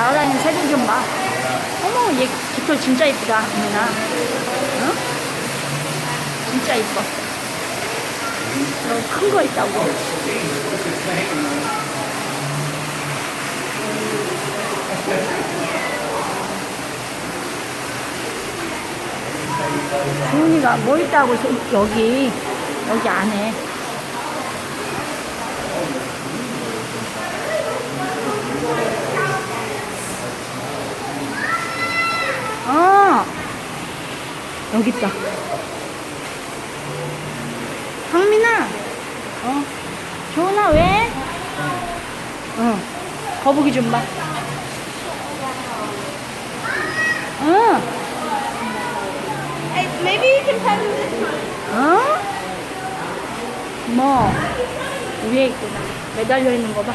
날아다니는 새들 좀 봐. 어머, 얘 깃털 진짜 이쁘다, 민아. 응? 진짜 이뻐. 너무 큰 거 있다고. 주은이가 뭐 있다고 저- 여기 여기 안에 어 여기 있다 황민아 어 주은아 왜? 어 거북이 좀 봐 어 Hey, maybe you can pet this one. 어? 뭐 위에 있구나 매달려 있는 거 봐.